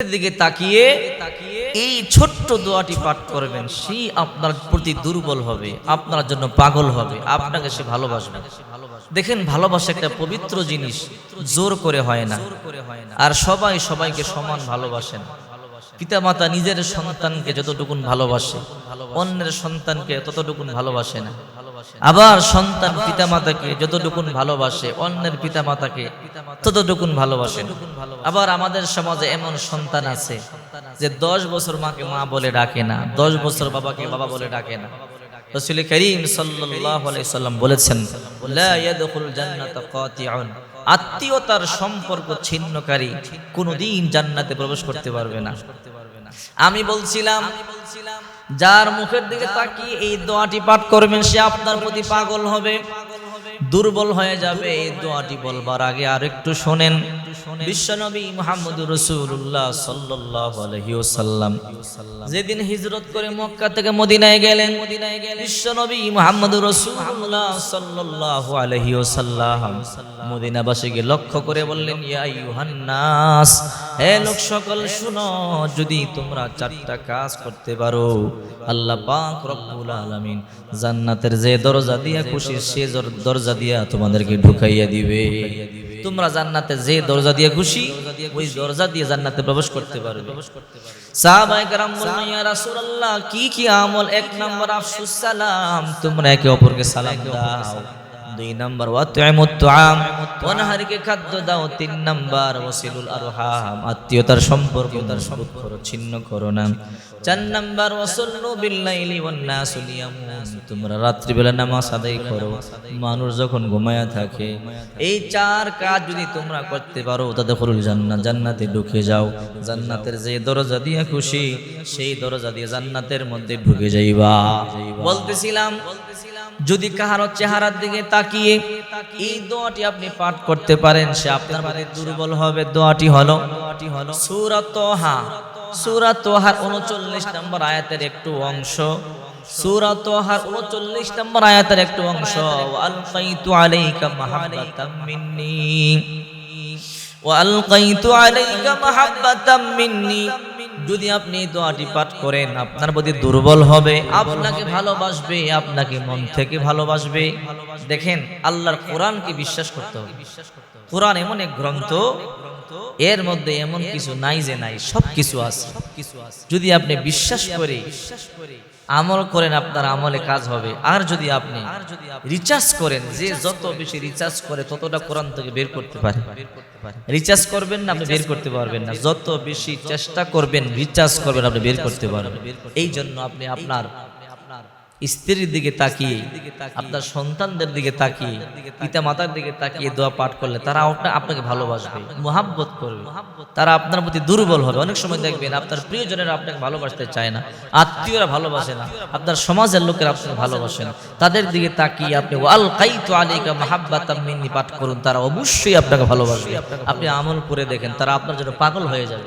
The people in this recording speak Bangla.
দিকে তাকিয়ে এই ছোট্ট দোয়াটি পাঠ করবেন। সেই আপনার প্রতি দুর্বল হবে, আপনার জন্য পাগল হবে, আপনাকে সে ভালোবাসবে। দেখেন, ভালোবাসা একটা পবিত্র জিনিস, জোর করে হয় না। আর সবাই সবাইকে সমান ভালোবাসেন। পিতামাতা নিজের সন্তানকে যতটুকুন ভালোবাসে, অন্যের সন্তানকে ততটুকুন ভালোবাসে না। আবার সন্তান পিতা মাতাকে যতটুকুন ভালোবাসে অন্যের পিতা মাতাকে ততটুকুন ভালোবাসে আবার আমাদের সমাজে এমন সন্তান আছে যে দশ বছর মাকে মা বলে ডাকে না দশ বছর বাবাকে বাবা বলে ডাকে না। রসুল করিম সাল্লাম বলেছেন আত্মীয়তার সম্পর্ক ছিন্নকারী কোনোদিন জান্নাতে প্রবেশ করতে পারবে না। আমি বলছিলাম, যার মুখের দিকে তাকিয়ে এই দোয়াটি পাঠ করবেন, সে আপনার প্রতি পাগল হবে। দুর্বল হয়ে যাবে, এই দোয়াটি বলবার আগে আর একটু শোনেন। বিশ্বনবী মুহাম্মদ রসুল্লাহ সাল্লাহ আলহিউসাল্লাম যেদিন হিজরত করে মক্কা থেকে মদিনায় গেলেন, বিশ্বনবী মুহাম্মদ রসুল্লাহ সাল্লাহ আলহিউসাল্লাম মদিনাবাসীকে লক্ষ্য করে বললেন, ইয়া ইউহান্নাস হে লোক সকল, শুনো, যদি তোমরা চারটা কাজ করতে পারো, আল্লাহ পাক রব্বুল আলামিন জান্নাতের যে দরজা দিয়া খুশি, সে জর- দরজা দিয়া তোমাদেরকে ঢুকাইয়া দিবে। তোমরা জান্নাতে যে দরজা দিয়ে খুশি, ওই দরজা দিয়ে জান্নাতে প্রবেশ করতে পারবে। খাদ্য দাও। তিন আত্মীয়তার সম্পর্ক তার সম্পর্ক ছিন্ন করো না। চার নাম্বার, ওয়াসাল্লু বিল্লাইলি ওয়ান নাসু নিয়ামুন তোমরা রাত্রিবেলা নামাজ আদায় করো। মানুষ যখন ঘুমায়া থাকে, এই চার কাজ যদি তোমরা করতে পারো তাদের হরুল জান্নাত জান্নাতে ঢুকে যাও। জান্নাতের যে দরজা দিয়ে খুশি, সেই দরজা দিয়ে জান্নাতের মধ্যে ঢুকে যাইবা। বলতেছিলাম, যদি কাহার চেহারার দিকে তাকিয়ে এই দোয়াটি আপনি পাঠ করতে পারেন, সে আপনার প্রতি দুর্বল হবে। দোয়াটি হলো সূরাত হা সূরাত তোহার 39 নম্বর আয়াতের একটু অংশ। সূরাত তোহার 39 নম্বর আয়াতের একটু অংশ আলকাইতু আলাইকা মাহাব্বাতাম মিন্নি وألقيت عليك محبة مني যদি আপনি এই দোয়াটি পাঠ করেন আপনার প্রতি দুর্বল হবে আপনাকে ভালোবাসবে আপনাকে মন থেকে ভালোবাসবে দেখেন আল্লাহর কোরআনকে বিশ্বাস করতে হবে কোরআন এমন এক গ্রন্থ এর মধ্যে এমন কিছু নাই যে নাই সব কিছু আছে যদি আপনি বিশ্বাস করে আমল করেন, আপনার আমলে কাজ হবে। আর যদি আপনি রিচার্জ করেন, যে যত বেশি রিচার্জ করে, ততটা কোরআন থেকে বের করতে পারে। রিচার্জ করবেন না, আপনি বের করতে পারবেন না। যত বেশি চেষ্টা করবেন রিচার্জ করবেন, আপনি বের করতে পারবেন। এই জন্য আপনি আপনার স্ত্রীর দিকে তাকিয়ে আপনার সন্তানদের দিকে তাকিয়ে পিতা মাতার দিকে তাকিয়ে দোয়া পাঠ করলে তারা আপনা- আপনাকে ভালোবাসবে মোহাব্বত করবে। তারা আপনার প্রতি দুর্বল হবে। অনেক সময় দেখবেন আপনার প্রিয়জনেরা আপনাকে ভালোবাসতে চায় না আত্মীয়রা ভালোবাসে না। আপনার সমাজের লোকেরা আপনাকে ভালোবাসে না। তাদের দিকে তাকিয়ে আপনি ওয়াল কাইতু আলাইকা মাহাব্বাতাম মিন্নি পাঠ করুন। তারা অবশ্যই আপনাকে ভালোবাসবে। আপনি আমল করে দেখেন তারা আপনার জন্য পাগল হয়ে যাবে।